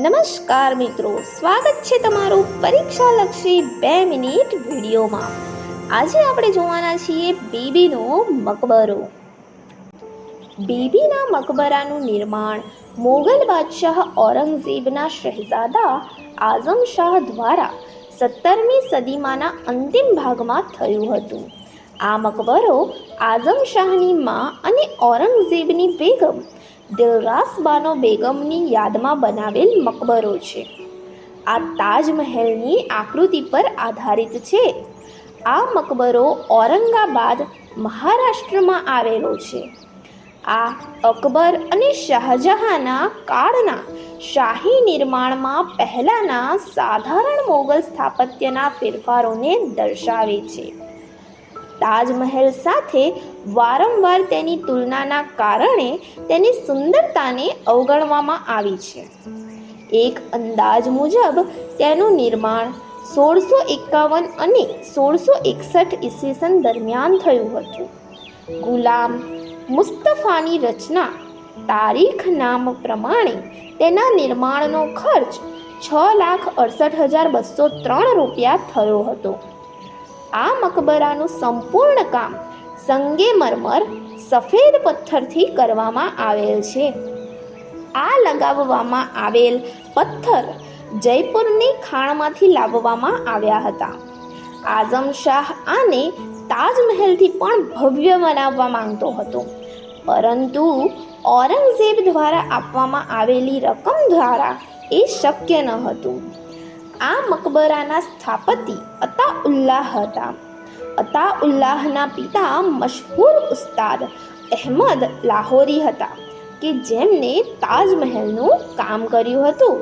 નમસ્કાર મિત્રો, સ્વાગત છે તમારું પરીક્ષાલક્ષી બે મિનિટ વિડીયોમાં. આજે આપણે જોવાના છીએ બીબીનો મકબરો. બીબીના મકબરાનું નિર્માણ મોગલ બાદશાહ ઔરંગઝેબના શહેઝાદા આઝમ શાહ દ્વારા સત્તરમી સદીમાંના અંતિમ ભાગમાં થયું હતું. આ મકબરો આઝમ શાહની મા અને ઔરંગઝેબની બેગમ દિલરાસબાનો બેગમની યાદમાં બનાવેલ મકબરો છે. આ તાજમહેલની આકૃતિ પર આધારિત છે. આ મકબરો ઔરંગાબાદ, મહારાષ્ટ્રમાં આવેલો છે. આ અકબર અને શાહજહાંના કાળના શાહી નિર્માણમાં પહેલાંના સાધારણ મોગલ સ્થાપત્યના ફેરફારોને દર્શાવે છે. તાજમહેલ સાથે વારંવાર તેની તુલનાના કારણે તેની સુંદરતાને અવગણવામાં આવી છે. એક અંદાજ મુજબ, તેનું નિર્માણ સોળસો એકાવન અને સોળસો એકસઠ ઈસવીસન દરમિયાન થયું હતું. ગુલામ મુસ્તફાની રચના તારીખ નામ પ્રમાણે તેના નિર્માણનો ખર્ચ છ લાખ અડસઠ હજાર બસો ત્રણ રૂપિયા થયો હતો. આ મકબરાનું સંપૂર્ણ કામ સંગેમરમર સફેદ પથ્થરથી કરવામાં આવેલ છે. આ લગાવવામાં આવેલ પથ્થર જયપુરની ખાણમાંથી લાવવામાં આવ્યા હતા. આઝમ શાહ આને તાજમહેલથી પણ ભવ્ય બનાવવા માંગતો હતો. પરંતુ ઔરંગઝેબ દ્વારા આપવામાં આવેલી રકમ દ્વારા એ શક્ય ન હતું. આ મકબરાના સ્થાપતિ અતાઉલ્લાહ હતા અતાઉલ્લાહના પિતા મશહૂર ઉસ્તાદ અહેમદ લાહોરી હતા કે જેમને તાજમહેલનું કામ કર્યું હતું.